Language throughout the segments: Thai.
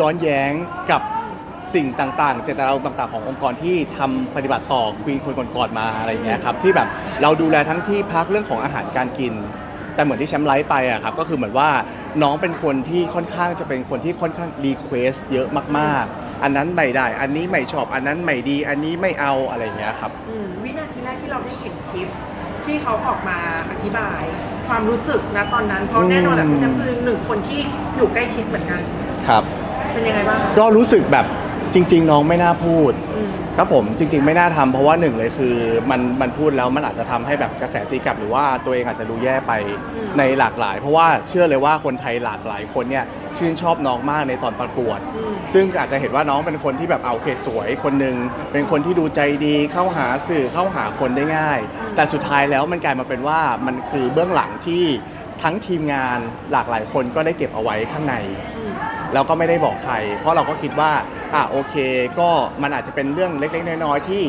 ย้อนแย้งกับสิ่งต่างๆ เจตนารมณ์ต่างๆ ขององค์กรที่ทำปฏิบัติต่อควีนคนก่อนๆมาอะไรอย่างเงี้ยครับที่แบบเราดูแลทั้งที่พักเรื่องของอาหารการกิน แต่เหมือนที่แชมป์ไลฟ์ไปอะครับก็คือเหมือนว่าน้องเป็นคนที่ค่อนข้างจะเป็นคนที่ค่อนข้างรีเควสเยอะมากๆ อันนั้นไม่ได้ อันนี้ไม่ชอบ อันนั้นไม่ดี อันนี้ไม่เอาอะไรอย่างเงี้ยครับ อืมวินาทีแรกที่เราได้เห็นคลิป ที่เขาออกมาอธิบาย ความรู้สึกนะตอนนั้นเพราะแน่นอนแหละพี่แชมป์คือหนึ่งคนที่อยู่ใกล้ชิดเหมือนกัน ครับ เป็นยังไงบ้างคะก็รู้สึกแบบจริง ๆ น้องไม่น่าพูด อืม ครับผมจริง ๆ ไม่น่าทำเพราะว่าหนึ่งเลยคือมันมันพูดแล้วมันอาจจะทำให้แบบกระแสตีกลับหรือว่าตัวเองอาจจะดูแย่ไปอืม ในหลากหลาย เพราะว่าเชื่อเลยว่าคนไทยหลากหลายคนเนี่ยชื่นชอบน้องมากในตอนประกวด อืม ซึ่งอาจจะเห็นว่าน้องเป็นคนที่แบบเอาโอเคสวยคนหนึ่งเป็นคนที่ดูใจดีเข้าหาสื่อเข้าหาคนได้ง่าย แต่สุดท้ายแล้วมันกลายมาเป็นว่ามันคือเบื้องหลังที่ทั้งทีมงานหลากหลายคนก็ได้เก็บเอาไว้ข้างใน อืม แล้วก็ไม่ได้บอกใคร เพราะเราก็คิดว่าอะโอเค ก็มันอาจจะเป็นเรื่องเล็ก ๆ น้อยๆที่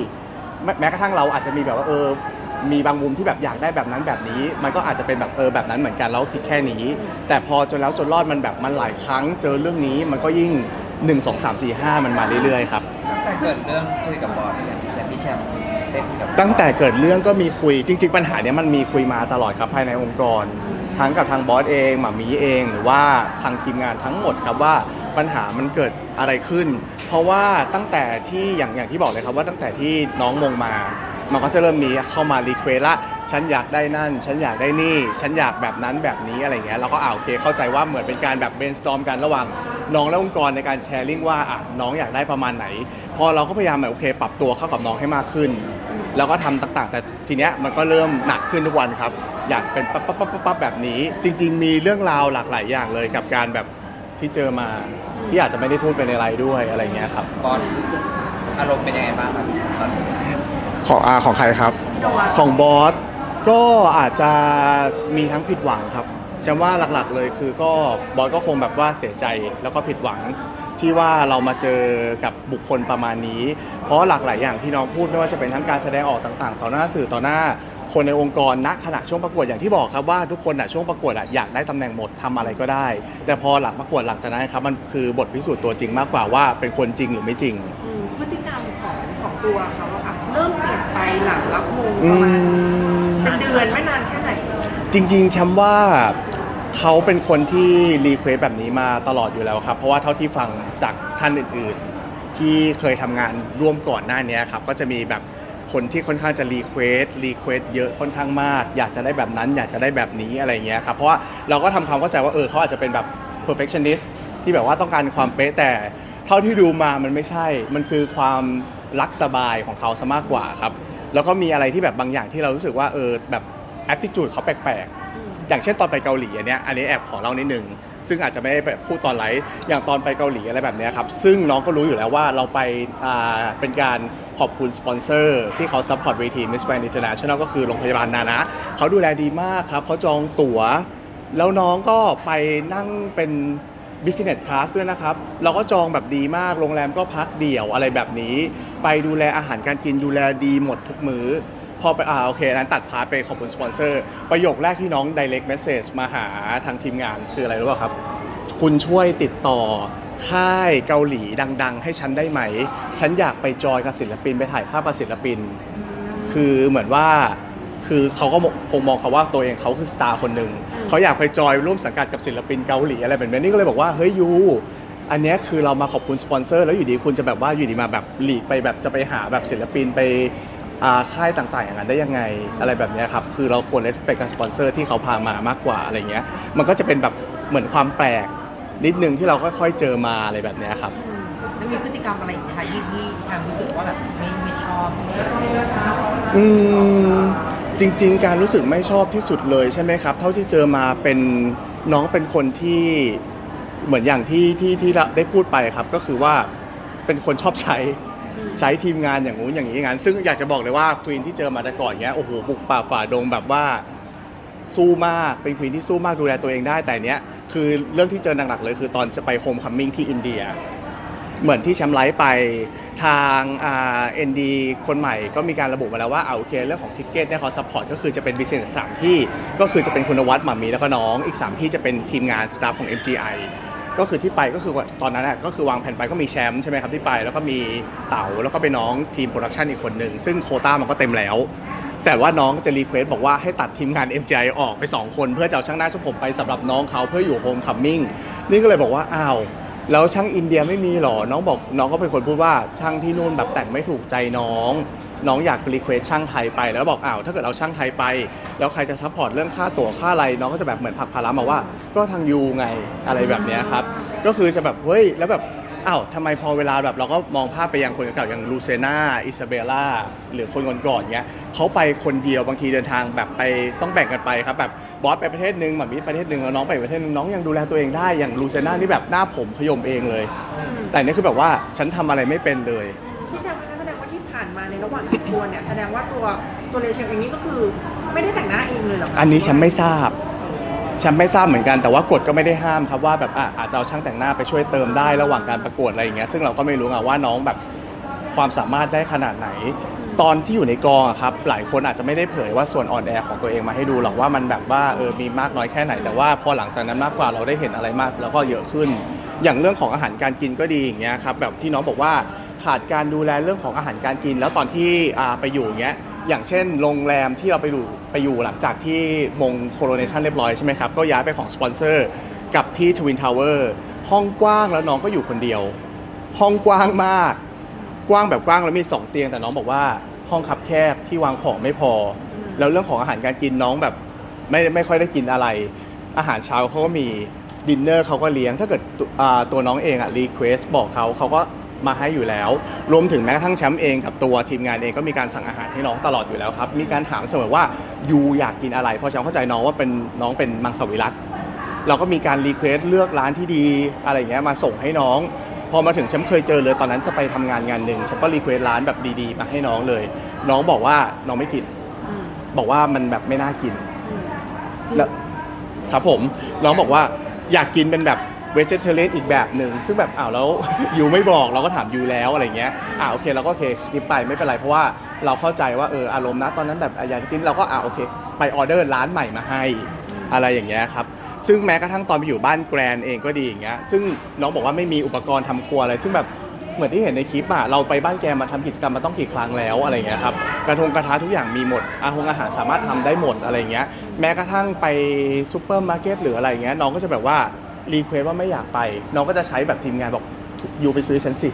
แม้แม้กระทั่งเราอาจจะมีแบบว่าเออมีบางมุมที่แบบอยากได้แบบนั้นแบบนี้ มันก็อาจจะเป็นแบบเออแบบนั้นเหมือนกันแล้วผิดแค่นี้ แต่พอจนแล้วจนรอดมันแบบมันหลายครั้งเจอเรื่องนี้มันก็ยิ่ง 1 2 3 4 5 มันมาเรื่อยๆครับ ตั้งแต่เกิดเรื่องคุยกับบอสเนี่ยพี่แชมป์พี่แชมป์ได้คุยกับตั้งแต่เกิดเรื่องก็มีคุยจริง ๆ ปัญหาเนี้ยมันมีคุยมาตลอดครับภายในองค์กร ทั้งกับทางบอสเองหมามีเอง หรือว่าทางทีมงานทั้งหมดครับว่าปัญหามันเกิดอะไรขึ้น เพราะว่าตั้งแต่ที่อย่างอย่างที่บอกเลยครับว่าตั้งแต่ที่น้องมงมา มันก็จะเริ่มมีเข้ามารีเควสละ ฉันอยากได้นั่น ฉันอยากได้นี่ ฉันอยากแบบนั้นแบบนี้อะไรเงี้ยเราก็อ่าโอเคเข้าใจว่าเหมือนเป็นการแบบ brainstorm กันระหว่างน้องและองค์กรในการแชร์ลิงก์ว่าอะน้องอยากได้ประมาณไหน พอเราก็พยายามแบบโอเค ปรับตัวเข้ากับน้องให้มากขึ้น แล้วก็ทำต่างๆ แต่ทีเนี้ยมันก็เริ่มหนักขึ้นทุกวันครับ อยากเป็นปั๊บปั๊บปั๊บปั๊บปั๊บแบบนี้ จริง ๆ มีเรื่องราวหลากหลายอย่างเลยกับการแบบที่เจอมาที่อาจจะไม่ได้พูดไปในไลน์ด้วยอะไรเงี้ยครับบอสรู้สึกอารมณ์เป็นยังไงบ้างครับพี่แชมป์ตอนนี้ของอาของใครครับ ของบอส ก็อาจจะมีทั้งผิดหวังครับจำว่าหลักๆเลยคือก็บอสก็คงแบบว่าเสียใจแล้วก็ผิดหวังที่ว่าเรามาเจอกับบุคคลประมาณนี้ เพราะหลากหลายอย่างที่น้องพูดไม่ว่าจะเป็นทั้งการแสดงออกต่างๆ ต่อหน้าสื่อต่อหน้าคนในองค์กรณขณะช่วงประกวดอย่างที่บอกครับว่าทุกคนอะช่วงประกวดอะอยากได้ตำแหน่งหมดทำอะไรก็ได้ แต่พอหลังประกวดหลังจากนั้นครับมันคือบทพิสูจน์ตัวจริงมากกว่าว่าเป็นคนจริงหรือไม่จริงอืมพฤติกรรมของของตัวเขาอะค่ะเริ่มเปลี่ยนไปหลังรับมงปอืระมาณมเป็นเดือนไม่นานแค่ไหน จริงๆแชมป์ว่าเขาเป็นคนที่รีเควสแบบนี้มาตลอดอยู่แล้วครับ เพราะว่าเท่าที่ฟังจากท่านอื่นๆ ที่เคยทำงานร่วมก่อนหน้านี้ครับ ก็จะมีแบบคนที่ค่อนข้างจะรีเควสรีเควสเยอะค่อนข้างมาก อยากจะได้แบบนั้น อยากจะได้แบบนี้อะไรเงี้ยครับเพราะว่าเราก็ทำความเข้าใจว่าเออเขาอาจจะเป็นแบบ perfectionist ที่แบบว่าต้องการความเป๊ะแต่ เท่าที่ดูมามันไม่ใช่ มันคือความรักสบายของเขาซะมากกว่าครับ แล้วก็มีอะไรที่แบบบางอย่างที่เรารู้สึกว่าเออแบบ attitude เขาแปลกๆ อย่างเช่นตอนไปเกาหลีอันเนี้ยอันนี้แอบขอเล่านิดนึง ซึ่งอาจจะไม่ได้แบบพูดตอนไลฟ์อย่างตอนไปเกาหลีอะไรแบบเนี้ยครับ ซึ่งน้องก็รู้อยู่แล้วว่าเราไปอ่าเป็นการขอบคุณสปอนเซอร์ที่เขาซัพพอร์ตเวที Miss Grand International ก็คือโรงพยาบาลนานะเขาดูแลดีมากครับเขาจองตั๋ว แล้วน้องก็ไปนั่งเป็น business class ด้วยนะครับ เราก็จองแบบดีมาก โรงแรมก็พักเดี่ยวอะไรแบบนี้ ไปดูแลอาหารการกินดูแลดีหมดทุกมื้อ พอไปอ่าโอเคนนั้นตัดพาร์ทไปขอบคุณสปอนเซอร์ ประโยคแรกที่น้อง direct message มาหาทางทีมงานคืออะไรรู้ป่ะครับ คุณช่วยติดต่อค่ายเกาหลีดัง ๆ ให้ฉันได้ไหม ฉันอยากไปจอยกับศิลปินไปถ่ายภาพกับศิลปิน คือเหมือนว่า คือเขาก็คงมองเขาว่าตัวเองเขาคือสตาร์คนหนึ่งเขาอยากไปจอยร่วมสังกัดกับศิลปินเกาหลีอะไรแบบนี้นี่ก็เลยบอกว่าเฮ้ยยูอันเนี้ยคือเรามาขอบคุณสปอนเซอร์แล้วอยู่ดีคุณจะแบบว่าอยู่ดีมาแบบหลีกไปแบบจะไปหาแบบศิลปินไปอ่าค่ายต่างๆอย่างนั้นได้ยังไงอะไรแบบเนี้ยครับคือเราควรเลสเปกกับสปอนเซอร์ที่เขาพามามากกว่าอะไรเงี้ย มันก็จะเป็นแบบเหมือนความแปลกนิดนึงที่เราค่อยๆเจอมาอะไรแบบเนี้ยครับอืมแล้วมีพฤติกรรมอะไรอีกไหมคะที่ที่ชางรู้สึกว่าแบบไม่ไม่ชอบอืม จริง ๆ การรู้สึกไม่ชอบที่สุดเลยใช่ไหมครับ เท่าที่เจอมาเป็นน้องเป็นคนที่เหมือนอย่างที่ที่ที่ได้พูดไปครับ ก็คือว่าเป็นคนชอบใช้ใช้ทีมงานอย่างงู้นอย่างนี้อย่างนั้นซึ่งอยากจะบอกเลยว่าควีนที่เจอมาแต่ก่อนเนี้ยโอ้โหบุกป่าฝ่าดงแบบว่าสู้มากเป็นควีนที่สู้มากดูแลตัวเองได้แต่เนี้ยคือเรื่องที่เจอหนักๆเลย คือตอนจะไปโฮมคัมมิ่งที่อินเดีย เหมือนที่แชมป์ไลฟ์ไป ทางเอ็นดีคนใหม่ก็มีการระบุมาแล้วว่าเอาโอเคเรื่องของทิกเก็ตเนี่ยเขาซัพพอร์ตก็คือจะเป็นบิสเนสสามที่ก็คือจะเป็นคุณวัฒน์หมามีแล้วก็น้องอีก 3 ที่จะเป็นทีมงานสตาฟของ MGI ก็คือที่ไปก็คือตอนนั้นอะก็คือวางแผนไปก็มีแชมป์ใช่ไหมครับที่ไป แล้วก็มีเต๋าแล้วก็เป็นน้องทีมโปรดักชันอีกคนหนึ่งซึ่งโคต้ามันก็เต็มแล้ว แต่ว่าน้องจะรีเควสบอกว่าให้ตัดทีมงาน MGI ออกไป 2 คน เพื่อจะเอาช่างหน้าช่างผมไปสำหรับน้องเขาเพื่ออยู่โฮมคัมมิ่งนี่ก็เลยบอกว่าอ้าว แล้วช่างอินเดียไม่มีหรอ น้องบอกน้องก็เป็นคนพูดว่าช่างที่นู่นแบบแต่งไม่ถูกใจน้อง น้องอยากรีเควสช่างไทยไป แล้วบอกอ้าวถ้าเกิดเอาช่างไทยไป แล้วใครจะซัพพอร์ตเรื่องค่าตั๋วค่าอะไร น้องก็จะแบบเหมือนผักภาระมาว่า ก็ทางยูไงอะไรแบบเนี้ยครับ ก็คือจะแบบเฮ้ยแล้วแบบอ้าวทำไมพอเวลาแบบเราก็มองภาพไปยังคนเก่าอย่างลูเซนาอิซาเบล่าหรือคนก่อนๆเงี้ยเขาไปคนเดียวบางทีเดินทางแบบไปต้องแบ่งกันไปครับแบบ บอสไปประเทศหนึ่งหมามีประเทศหนึ่งแล้วน้องไปประเทศหนึงน้องยังดูแลตัวเองได้อย่างลูเซนานี่แบบหน้าผมขยมเองเลย แต่นี่คือแบบว่าฉันทำอะไรไม่เป็นเลย พี่แชมป์ก็แสดงว่าที่ผ่านมาในระหว่างเก็บตัวเนี่ยแสดงว่าตัวตัวเลเชมเองนี่ก็คือไม่ได้แต่งหน้าเองเลยเหรอคะอันนี้ฉันไม่ทราบ ฉันไม่ทราบเหมือนกันแต่ว่ากฎก็ไม่ได้ห้ามครับว่าแบบอะอาจจะเอาช่างแต่งหน้าไปช่วยเติมได้ระหว่างการประกวดอะไรอย่างเงี้ยซึ่งเราก็ไม่รู้อะว่าน้องแบบความสามารถได้ขนาดไหน ตอนที่อยู่ในกองอะครับหลายคนอาจจะไม่ได้เผยว่าส่วนอ่อนแอของตัวเองมาให้ดูหรอกว่ามันแบบว่าเออมีมากน้อยแค่ไหนแต่ว่าพอหลังจากนั้นมากกว่าเราได้เห็นอะไรมาก แล้วก็เยอะขึ้น อย่างเรื่องของอาหารการกินก็ดีอย่างเงี้ยครับแบบที่น้องบอกว่าขาดการดูแลเรื่องของอาหารการกิน แล้วตอนที่อ่าไปอยู่อย่างเงี้ยอย่างเช่นโรงแรมที่เราไปอยู่ไปอยู่หลังจากที่มงโคโรเนชันเรียบร้อยใช่ไหมครับก็ย้ายไปของสปอนเซอร์กับที่ทวินทาวเวอร์ห้องกว้างแล้วน้องก็อยู่คนเดียว ห้องกว้างมาก กว้างแบบกว้างแล้วมี2เตียงแต่น้องบอกว่าห้องคับแคบที่วางของไม่พอ แล้วเรื่องของอาหารการกินน้องแบบไม่ไม่ค่อยได้กินอะไร อาหารเช้าเขาก็มีดินเนอร์เขาก็เลี้ยง ถ้าเกิดตัวอ่าตัวน้องเองอะรีเควสบอกเขาเขาก็มาให้อยู่แล้ว รวมถึงแม้กระทั่งแชมป์เองกับตัวทีมงานเองก็มีการสั่งอาหารให้น้องตลอดอยู่แล้วครับ มีการถามเสมอว่ายูอยากกินอะไร เพราะแชมป์เข้าใจน้องว่าเป็นน้องเป็นมังสวิรัตเราก็มีการรีเควสเลือกร้านที่ดีอะไรอย่างเงี้ยมาส่งให้น้อง พอมาถึงฉันเคยเจอเลย ตอนนั้นจะไปทำงานงานหนึ่งฉันก็รีเควสร้านแบบดีๆ มาให้น้องเลย น้องบอกว่าน้องไม่กิน อืมบอกว่ามันแบบไม่น่ากิน อืมแล้วครับผมน้องบอกว่าอยากกินเป็นแบบเวจเทเ a นอีกแบบหนึ่งซึ่งแบบอ้าวแล้ว ยูไม่บอกเราก็ถามยูแล้วอะไรเงี้ยอ่าโอเคเราก็โอเคสกิปไปไม่เป็นไรเพราะว่าเราเข้าใจว่าเอออารมณ์นะตอนนั้นแบบอะอยากจะกินเราก็อ่าโอเค ไปออเดอร์ร้านใหม่มาให้ อะไรอย่างเงี้ยครับ ซึ่งแม้กระทั่งตอนไปอยู่บ้านแกรนเองก็ดีอย่างเงี้ยซึ่งน้องบอกว่าไม่มีอุปกรณ์ทำครัวอะไร ซึ่งแบบเหมือนที่เห็นในคลิปอะเราไปบ้านแกมาทำกิจกรรมมาต้องกี่ครั้งแล้วอะไรเงี้ยครับกระทงกระทะทุกอย่างมีหมดอาหงอาหารสามารถทำได้หมดอะไรเงี้ยแม้กระทั่งไปซูเปอร์มาร์เก็ตหรืออะไรเงี้ยน้องก็จะแบบว่ารีเควสว่าไม่อยากไป น้องก็จะใช้แบบทีมงานบอกอยู่ไปซื้อฉันสิ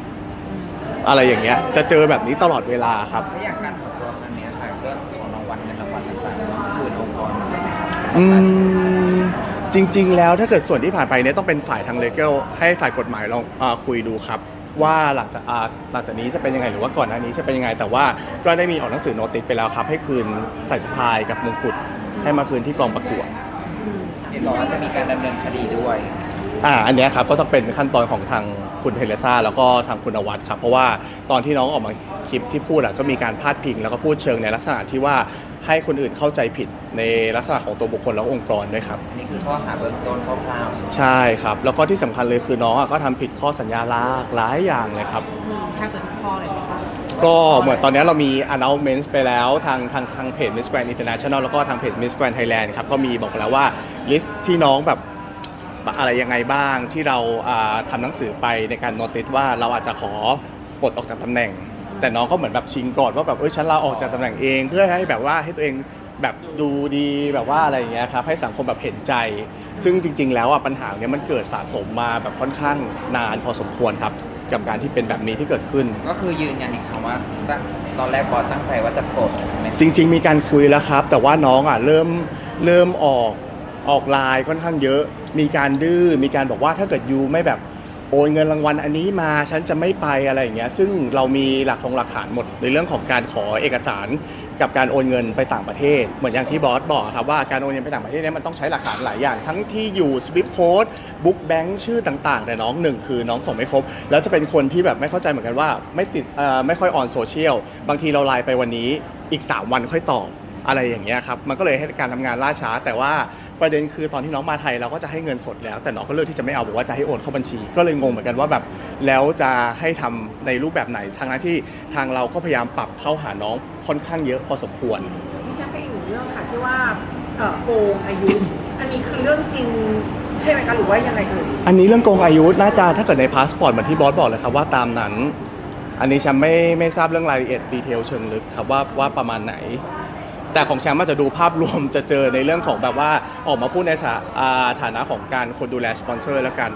อะไรอย่างเงี้ย จะเจอแบบนี้ตลอดเวลาครับ ไม่อยากการเปิดตัวครั้งเนี้ยค่ะเรื่องของรางวัลเงินรางวัลต่างๆแล้วคืนองค์กรอะไรไหมครับ อืม จริง ๆ แล้วถ้าเกิดส่วนที่ผ่านไปเนี่ยต้องเป็นฝ่ายทางเลเกลให้ฝ่ายกฎหมายลองอาคุยดูครับ ว่าหลังจากอ่าหลังจากนี้จะเป็นยังไงหรือว่าก่อนหน้านี้จะเป็นยังไง แต่ว่าก็ได้มีออกหนังสือโนติสไปแล้วครับ ให้คืนสายสะพายกับมงกุฎให้มาคืนที่กองประกวดอืมเห็นบอกว่าจะมีการดำเนินคดีด้วย อ่าอันเนี้ยครับก็ต้องเป็นขั้นตอนของทางคุณเทเลซ่าแล้วก็ทางคุณอวัตครับ เพราะว่าตอนที่น้องออกมาคลิปที่พูดอะก็มีการพาดพิง แล้วก็พูดเชิงในลักษณะที่ว่า ให้คนอื่นเข้าใจผิดในลักษณะของตัวบุคคลและองค์กรด้วยครับอันนี้คือข้อหาเบื้องต้นคร่าวๆใช่ไหมใช่ครับ แล้วก็ที่สำคัญเลยคือน้องอะก็ทำผิดข้อสัญญาหลากหลายอย่างเลยครับอืมแทบจะทุกข้อเลยไหมคะก็เหมือนตอนนี้เรามี announcement ไปแล้วทางทางทางเพจ Miss Grand International แล้วก็ทางเพจ Miss Grand Thailand ครับ ก็มีบอกแล้วว่า list ที่น้องแบบอะไรยังไงบ้างที่เราอ่าทำหนังสือไปในการ notice ว่าเราอาจจะขอปลดออกจากตำแหน่ง แต่น้องก็เหมือนแบบชิงก่อนว่าแบบเอ้ยฉันลาออกจากตำแหน่งเอง เพื่อให้แบบว่าให้ตัวเองแบบดูดีแบบว่าอะไรอย่างเงี้ยครับให้สังคมแบบเห็นใจ ซึ่งจริง ๆ แล้วอะปัญหาเนี้ยมันเกิดสะสมมาแบบค่อนข้างนานพอสมควรครับกับการที่เป็นแบบนี้ที่เกิดขึ้น ก็คือยืนยันอีกครั้งว่าตั้งตอนแรกบอสตั้งใจว่าจะปลดใช่ไหมจริง ๆ มีการคุยแล้วครับ แต่ว่าน้องอะเริ่มเริ่มออกออกไลน์ค่อนข้างเยอะ มีการดื้อมีการบอกว่าถ้าเกิดยูไม่แบบ โอนเงินรางวัลอันนี้มาฉันจะไม่ไปอะไรอย่างเงี้ยซึ่งเรามีหลักทงหลักฐานหมดในเรื่องของการขอเอกสารกับการโอนเงินไปต่างประเทศ เหมือนอย่างที่บอสบอกครับว่าการโอนเงินไปต่างประเทศเนี่ยมันต้องใช้หลักฐานหลายอย่าง ทั้งที่อยู่ swift code book bank ชื่อต่างๆ แต่น้องหนึ่งคือน้องส่งไม่ครบ แล้วจะเป็นคนที่แบบไม่เข้าใจเหมือนกันว่าไม่ติดไม่ค่อยออนโซเชียลบางทีเราไลน์ไปวันนี้อีก 3 วันค่อยตอบ อะไรอย่างเงี้ยครับมันก็เลยให้การทำงานล่าช้า แต่ว่าประเด็นคือตอนที่น้องมาไทยเราก็จะให้เงินสดแล้ว แต่น้องก็เลือกที่จะไม่เอาบอกว่าจะให้โอนเข้าบัญชี ก็เลยงงเหมือนกันว่าแบบแล้วจะให้ทำในรูปแบบไหนทางนั้นที่ทางเราก็พยายามปรับเข้าหาน้องค่อนข้างเยอะพอสมควรพี่แชมป์ก็อีกหนึ่งเรื่องค่ะที่ว่าเอ่อโกงอายุ อันนี้คือเรื่องจริงใช่ไหมคะหรือว่ายังไงเอ่ยอันนี้เรื่องโกงอายุน่าจะถ้าเกิดในพาสปอร์ตเหมือนที่บอสบอกเลยครับว่าตามนั้น อันนี้แชมป์ไม่ไม่ทราบเรื่องรายละเอียดดีเทลเชิงลึกครับว่าว่าประมาณไหน แต่ของแชมป์อาจจะดูภาพรวมจะเจอในเรื่องของแบบว่าออกมาพูดในฐาอ่าฐานะของการคนดูแลสปอนเซอร์แล้วกัน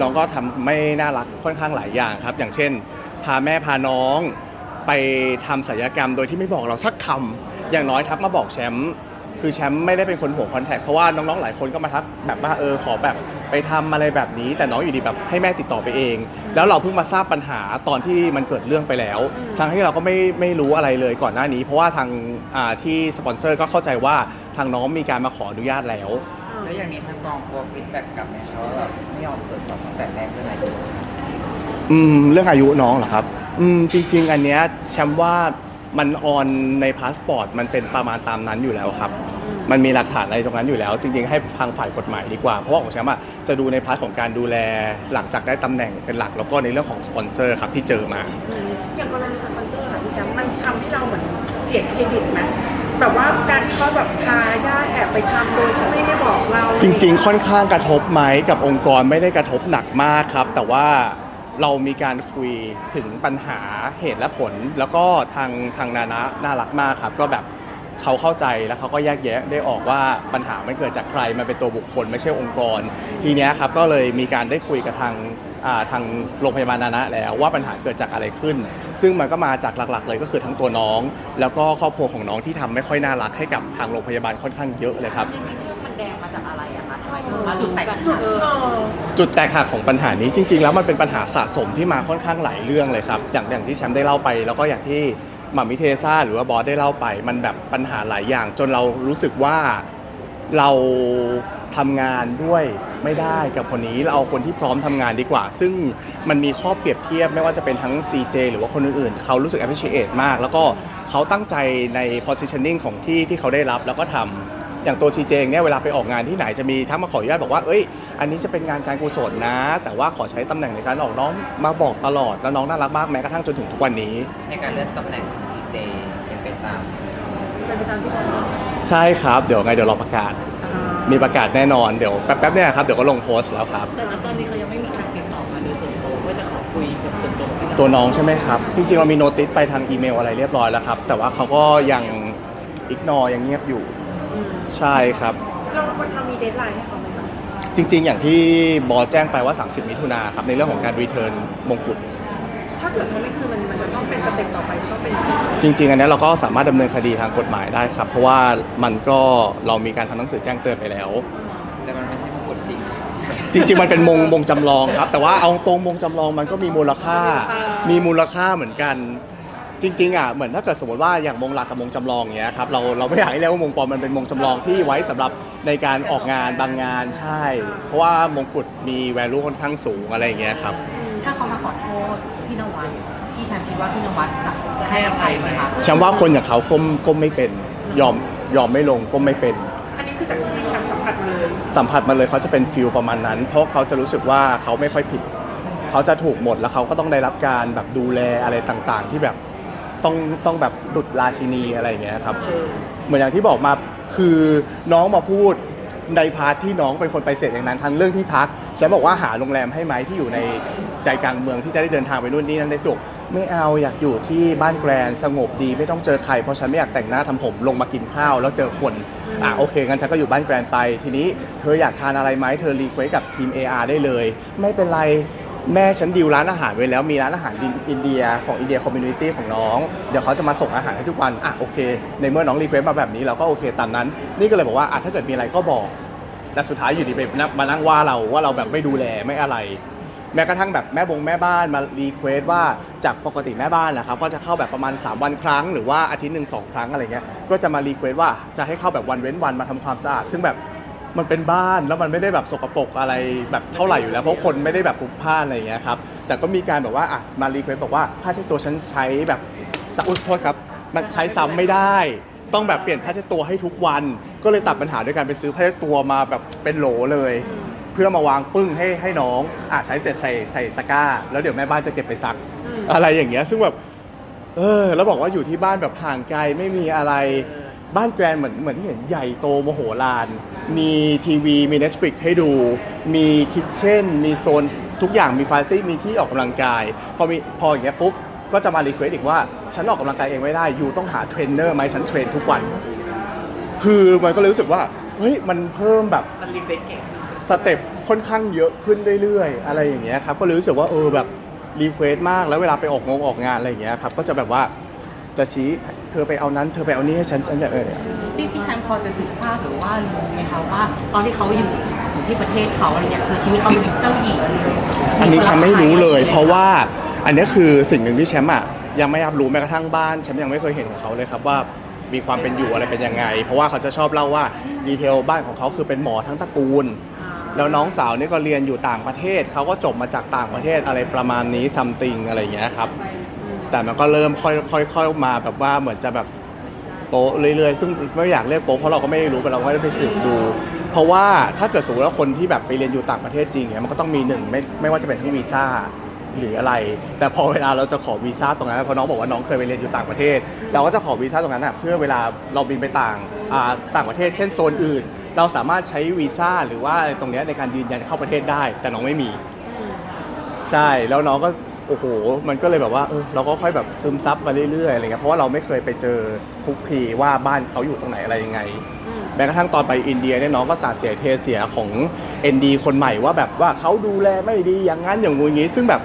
น้องก็ทำไม่น่ารักค่อนข้างหลายอย่างครับ อย่างเช่น พาแม่พาน้องไปทำศัลยกรรมโดยที่ไม่บอกเราสักคำอย่างน้อยทักมาบอกแชมป์คือแชมป์ไม่ได้เป็นคนห่วงคอนแทคเพราะว่าน้องๆหลายคนก็มาทักแบบว่าเออขอแบบ ไปทำอะไรแบบนี้ แต่น้องอยู่ดีแบบให้แม่ติดต่อไปเอง แล้วเราเพิ่งมาทราบปัญหาตอนที่มันเกิดเรื่องไปแล้วอืมทั้งที่เราก็ไม่ไม่รู้อะไรเลยก่อนหน้านี้ เพราะว่าทางอ่าที่สปอนเซอร์ก็เข้าใจว่าทางน้องมีการมาขออนุญาตแล้ว แล้วอย่างนี้ทางกองกลัวฟีดแบ็กกลับไหมคะว่าแบบไม่ยอมตรวจสอบตั้งแต่แรกเรื่องอายุอืมเรื่องอายุน้องเหรอครับ อืมจริง ๆ อันเนี้ยแชมป์ว่ามันออนในพาสปอร์ตมันเป็นประมาณตามนั้นอยู่แล้วครับ มันมีหลักฐานอะไรตรงนั้นอยู่แล้ว จริงๆ ให้ทางฝ่ายกฎหมายดีกว่า เพราะว่าของแชมป์อะจะดูในพาร์ทของการดูแลหลังจากได้ตำแหน่งเป็นหลักแล้วก็ในเรื่องของสปอนเซอร์ครับที่เจอมาอืมอย่างกรณีสปอนเซอร์ค่ะพี่แชมป์มันทำให้เราเหมือนเสียเครดิตไหมแบบว่าการที่เขาแบบพาญาติแอบไปทำโดยที่ไม่ได้บอกเราจริงๆ ค่อนข้างกระทบไหมกับองค์กรไม่ได้กระทบหนักมากครับ แต่ว่าเรามีการคุยถึงปัญหาเหตุและผล แล้วก็ทางทางนานะน่ารักมากครับ ก็แบบ เขาเข้าใจแล้วเขาก็แยกแยะได้ออกว่าปัญหาไม่เกิดจากใครมันเป็นตัวบุคคลไม่ใช่องค์กร ทีเนี้ยครับก็เลยมีการได้คุยกับทางอ่าทางโรงพยาบาลนานะแล้วว่าปัญหาเกิดจากอะไรขึ้น ซึ่งมันก็มาจากหลักๆ เลยก็คือทั้งตัวน้อง แล้วก็ครอบครัวของน้องที่ทำไม่ค่อยน่ารักให้กับทางโรงพยาบาลค่อนข้างเยอะเลยครับจริงๆเรื่องมันแดงมาจากอะไรอะคะทำไมถึงมาจุดแตกกันจุดเออเออจุดแตกหักของปัญหานี้จริง ๆ แล้วมันเป็นปัญหาสะสมที่มาค่อนข้างหลายเรื่องเลยครับอย่างอย่างที่แชมป์ได้เล่าไป แล้วก็อย่างที่ หม่ามิเทซ่าหรือว่าบอสได้เล่าไป มันแบบปัญหาหลายอย่าง จนเรารู้สึกว่าเราทำงานด้วยไม่ได้กับคนนี้เราเอาคนที่พร้อมทำงานดีกว่า ซึ่งมันมีข้อเปรียบเทียบไม่ว่าจะเป็นทั้ง CJ หรือว่าคนอื่นๆ เขารู้สึก appreciate มาก แล้วก็เขาตั้งใจใน positioning ของที่ที่เขาได้รับแล้วก็ทำ อย่างตัว CJ เองเนี่ยเวลาไปออกงานที่ไหนจะมีทั้งมาขออนุญาตบอกว่าเอ้ยอันนี้จะเป็นงานการกุศลนะ แต่ว่าขอใช้ตำแหน่งในการออกน้องมาบอกตลอดแล้วน้องน่ารักมากแม้กระทั่งจนถึงทุกวันนี้ ในการเลื่อนตำแหน่งของ CJ เป็นไปตาม เป็นไปตามที่เขาบอกใช่ครับเดี๋ยวไงเดี๋ยวรอประกาศอ่ามีประกาศแน่นอนเดี๋ยวแป๊บๆเนี่ยครับเดี๋ยวก็ลงโพสต์แล้วครับ แต่ว่าตอนนี้เขายังไม่มีการติดต่อมาโดยส่วนตัวว่าจะขอคุยกับส่วนตัวที่เราตัวน้องใช่ไหมครับ จริงๆเรามีโนติสไปทางอีเมลอะไรเรียบร้อยแล้วครับ แต่ว่าเขาก็ยังอิกนอยังเงียบอยู่อืม ใช่ครับ เราเรามีเดทไลน์ให้เขาไหมคะจริง ๆ อย่างที่บอสแจ้งไปว่า 30 มิถุนาครับในเรื่องของการรีเทิร์นมงกุฎ ถ้าเกิดเขาไม่คืนมันมันจะต้องเป็นสเต็ปต่อไปจะต้องเป็นจริง ๆ อันนี้เราก็สามารถดำเนินคดีทางกฎหมายได้ครับ เพราะว่ามันก็เรามีการทำหนังสือแจ้งเตือนไปแล้ว แต่มันไม่ใช่มงกุฎจริง จริง ๆ มันเป็นมงมงจำลองครับ แต่ว่าเอาตรงมงจำลองมันก็มีมูลค่า มีมูลค่าเหมือนกัน จริงๆอะเหมือนถ้าเกิดสมมติว่าอย่างมงหลักกับมงจำลองเงี้ยครับเราเราไม่อยากให้เรียกว่ามงปลอมมันเป็นมงจำลองที่ไว้สำหรับในการออกงานบางงานใช่ เพราะว่ามงกุฎมี value ค่อนข้างสูงอะไรอย่างเงี้ยครับ ถ้าเขามาขอโทษพี่นวัดพี่แชมป์คิดว่าพี่นวัดจะจะให้อภัยไหมคะแชมป์ว่าคนอย่างเขาก้มก้มไม่เป็นยอมยอมไม่ลงก้มไม่เป็น อันนี้คือจากที่แชมป์สัมผัสมาเลยสัมผัสมาเลยเขาจะเป็นฟิลประมาณนั้น เพราะเขาจะรู้สึกว่าเขาไม่ค่อยผิด เขาจะถูกหมดแล้วเขาก็ต้องได้รับการแบบดูแลอะไรต่างๆ ที่แบบ ต้องต้องแบบดุดราชินีอะไรอย่างเงี้ยครับเออเหมือนอย่างที่บอกมาคือน้องมาพูดในพาร์ทที่น้องเป็นคนไปเสร็จอย่างนั้นทั้งเรื่องที่พักฉันบอกว่าหาโรงแรมให้ไหมที่อยู่ในใจกลางเมืองที่จะได้เดินทางไปนู่นนี่นั่นได้สุขไม่เอาอยากอยู่ที่บ้านแกรนด์สงบดีไม่ต้องเจอใครเพราะฉันไม่อยากแต่งหน้าทำผมลงมากินข้าวแล้วเจอคนอะโอเคงั้นฉันก็อยู่บ้านแกรนด์ไป ทีนี้เธออยากทานอะไรไหมเธอรีเควสกับทีม AR ได้เลย ไม่เป็นไร แม่ฉันดีลร้านอาหารไว้แล้วมีร้านอาหารอินเดียของอินเดียคอมมูนิตี้ของน้อง เดี๋ยวเขาจะมาส่งอาหารให้ทุกวันอะโอเค ในเมื่อน้องรีเควสมาแบบนี้เราก็โอเคตามนั้น นี่ก็เลยบอกว่าอะถ้าเกิดมีอะไรก็บอกแต่สุดท้ายอยู่ดีไปมานั่งว่าเราว่าเราแบบไม่ดูแลไม่อะไร แม้กระทั่งแบบแม่บงแม่บ้านมารีเควสว่าจากปกติแม่บ้านนะครับก็จะเข้าแบบประมาณ 3 วันครั้ง หรือว่าอาทิตย์หนึ่งสองครั้งอะไรเงี้ยก็จะมารีเควสว่าจะให้เข้าแบบวันเว้นวันมาทำความสะอาดซึ่งแบบ มันเป็นบ้านแล้วมันไม่ได้แบบสกปรกอะไรแบบเท่าไหร่อยู่แล้ว เพราะคนไม่ได้แบบปลุกผ้าอะไรอย่างเงี้ยครับแต่ก็มีการแบบว่าอะมารีเควสบอกว่าผ้าเช็ดตัวฉันใช้แบบสะอุดโทษครับมันใช้ซ้ำไม่ได้ ต้องแบบเปลี่ยนผ้าเช็ดตัวให้ทุกวัน ก็เลยตัดปัญหาด้วยการไปซื้อผ้าเช็ดตัวมาแบบเป็นโหลเลย เพื่อมาวางปึ้งให้ให้น้องอะใช้เสร็จใส่ใส่ตะกร้า แล้วเดี๋ยวแม่บ้านจะเก็บไปซัก อืม อะไรอย่างเงี้ยซึ่งแบบเออแล้วบอกว่าอยู่ที่บ้านแบบห่างไกลไม่มีอะไรบ้านแกรนเหมือนเหมือนที่เห็นใหญ่โตโมโหลาน มีทีวี มี Netflix ให้ดู มีคิทเช่น มีโซนทุกอย่างมีฟาร์ตี้มีที่ออกกำลังกาย พอมีพออย่างเงี้ยปุ๊บก็จะมารีเควสอีกว่า ฉันออกกำลังกายเองไม่ได้ยูต้องหาเทรนเนอร์ไหมฉันเทรนทุกวัน คือมันก็เลยรู้สึกว่า เฮ้ย มันเพิ่มแบบ มันรีเฟซเก่งสเต็ปค่อนข้างเยอะขึ้นเรื่อยๆ อะไรอย่างเงี้ยครับ ก็เลยรู้สึกว่าเออแบบรีเควสมาก แล้วเวลาไปออกงงออกงานอะไรอย่างเงี้ยครับ ก็จะแบบว่า จะชี้เธอไปเอานั้นเธอไปเอานี้ให้ฉันฉันจะเออพี่พี่แชมป์พอจะสืบทราบหรือว่ารู้ไหมคะว่า ตอนที่เขาอยู่อยู่ที่ประเทศเขาอะไรเงี้ยคือชีวิตเขาเป็นเจ้าหญิงอันนี้แชมป์ไม่รู้เลย เพราะว่าอันนี้คือสิ่งหนึ่งที่แชมป์อะยังไม่รับรู้แม้กระทั่งบ้านแชมป์ยังไม่เคยเห็นของเขาเลยครับว่ามีความเป็นอยู่อะไรเป็นยังไง เพราะว่าเขาจะชอบเล่าว่าดีเทลบ้านของเขาคือเป็นหมอทั้งตระกูล แล้วน้องสาวนี่ก็เรียนอยู่ต่างประเทศ เขาก็จบมาจากต่างประเทศอะไรประมาณนี้ซัมติงอะไรอย่างเงี้ยครับ แต่มันก็เริ่มค่อยค่อยค่อยมาแบบว่าเหมือนจะแบบโป๊ะเรื่อยๆ ซึ่งไม่อยากเรียกโป๊ะเพราะเราก็ไม่รู้แต่เราก็ได้ไปสืบดู เพราะว่าถ้าเกิดสมมติว่าคนที่แบบไปเรียนอยู่ต่างประเทศจริงเนี่ยมันก็ต้องมีหนึ่งไม่ไม่ว่าจะเป็นทั้งวีซ่าหรืออะไร แต่พอเวลาเราจะขอวีซ่าตรงนั้นเพราะน้องบอกว่าน้องเคยไปเรียนอยู่ต่างประเทศ เราก็จะขอวีซ่าตรงนั้นอะเพื่อเวลาเราบินไปต่างต่างประเทศ เช่นโซนอื่น เราสามารถใช้วีซ่าหรือว่าตรงเนี้ยในการยืนยันเข้าประเทศได้ แต่น้องไม่มี ใช่แล้วน้องก็ โอ้โห มันก็เลยแบบว่าเออเราก็ค่อยแบบซึมซับมาเรื่อยๆอะไรเงี้ยเพราะว่าเราไม่เคยไปเจอคุกคีว่าบ้านเขาอยู่ตรงไหนอะไรยังไงแม้กระทั่งตอนไปอินเดียเนี่ยน้องก็สาดเสียเทเสียของ ND คนใหม่ว่าแบบว่าเขาดูแลไม่ดีอย่างนั้นอย่างงูอย่างนี้ ซึ่งแบบ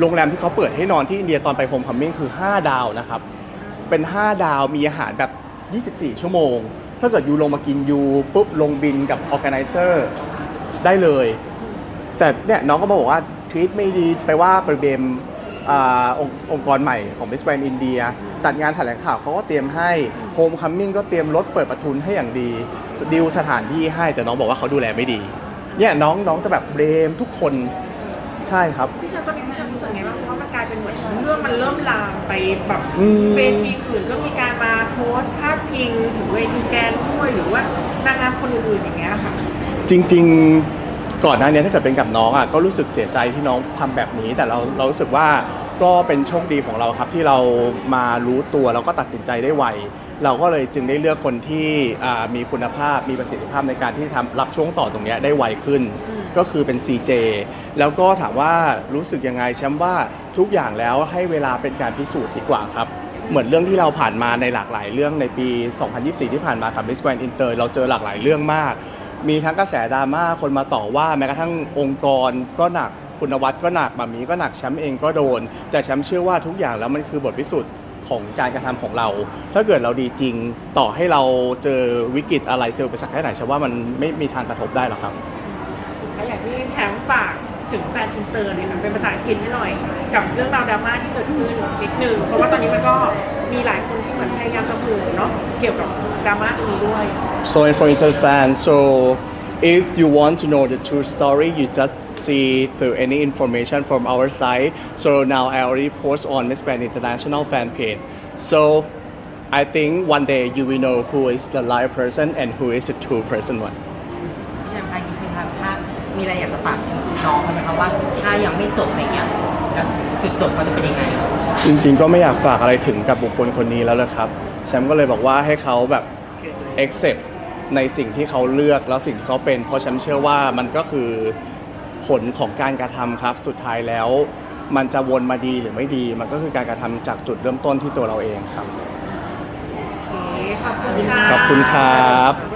โรงแรมที่เขาเปิดให้นอนที่อินเดียตอนไปโฮมคัมมิ่งคือ 5 ดาวนะครับ เป็น 5 ดาวมีอาหารแบบ 24 ชั่วโมง ถ้าเกิดยูลงมากินยูปุ๊บลงบินกับออ g a แก z เซอร์ได้เลย แต่เนี่ยน้องก็มาบอกว่า ทวีตไม่ดีไปว่าไปเบมอ่าองค์องค์กรใหม่ของ Miss Grand India จัดงานแถลงข่าวเขาก็เตรียมให้ Home Coming ก็เตรียมรถเปิดประทุนให้อย่างดีดิวสถานที่ให้แต่น้องบอกว่าเขาดูแลไม่ดีเนี่ยน้องน้องจะแบบเบมทุกคนใช่ครับพี่แชมป์ตอนนี้พี่แชมป์รู้สึกไงบ้างเพราะว่ามันกลายเป็นเหมือนเรื่องมันเริ่มลามไปแบบอืมเวทีอื่นก็มีการมาโพสต์ภาพพิงถึงเวทีแกนด้วยหรือว่านางงามคนอื่นๆอย่างเงี้ยค่ะ จริง ๆ ก่อนหน้านี้ถ้าเกิดเป็นกับน้องอะก็รู้สึกเสียใจที่น้องทำแบบนี้ แต่เราเรารู้สึกว่าก็เป็นโชคดีของเราครับที่เรามารู้ตัวแล้วก็ตัดสินใจได้ไวเราก็เลยจึงได้เลือกคนที่อ่ามีคุณภาพมีประสิทธิภาพในการที่ทำรับช่วงต่อตรงเนี้ยได้ไวขึ้น ก็คือเป็น CJ แล้วก็ถามว่ารู้สึกยังไงแชมป์ว่าทุกอย่างแล้วให้เวลาเป็นการพิสูจน์ดีกว่าครับ เหมือนเรื่องที่เราผ่านมาในหลากหลายเรื่องในปี 2024 ที่ผ่านมากับ Miss Grand Inter เราเจอหลากหลายเรื่องมาก มีทั้งกระแสดราม่าคนมาต่อว่าแม้กระทั่งองค์กรก็หนักคุณวัตรก็หนักแบบนี้ก็หนักแชมป์เองก็โดน แต่แชมป์เชื่อว่าทุกอย่างแล้วมันคือบทพิสูจน์ของการกระทำของเรา ถ้าเกิดเราดีจริงต่อให้เราเจอวิกฤตอะไรเจออุปสรรคแค่ไหนแชมป์ว่ามันไม่มีทางกระทบได้หรอกครับสุดท้ายอยากที่แชมป์ฝาก ถึงแฟนอินเตอร์เนี่ยค่ะเป็นภาษาอังกฤษให้หน่อย กับเรื่องราวดราม่าที่เกิดขึ้นนิดนึงเพราะว่าตอนนี้มันก็มีหลายคนที่เหมือนพยายามจะพูดเนาะเกี่ยวกับดราม่าตรงนี้ด้วย So and for Inter fans, so if you want to know the true story, you just see through any information from our site. So now I already post on Miss Grand International fan page. So I think one day you will know who is the live person and who is the true person one. พี่แชมป์คะจริงๆครับถ้ามีอะไรอยากจะฝากถึง น้องเขาไหมคะว่าถ้ายังไม่จบอะไรเงี้ยแล้วจุดจบเขาจะเป็นยังไง จริง ๆ ก็ไม่อยากฝากอะไรถึงกับบุคคลคนนี้แล้วนะครับ แชมป์ก็เลยบอกว่าให้เขาแบบ accept ในสิ่งที่เขาเลือกแล้วสิ่งที่เขาเป็น เพราะแชมป์เชื่อว่ามันก็คือผลของการกระทำครับ สุดท้ายแล้ว มันจะวนมาดีหรือไม่ดี มันก็คือการกระทำจากจุดเริ่มต้นที่ตัวเราเองครับโอเคขอบคุณค่ะขอบคุณครับขอบคุณ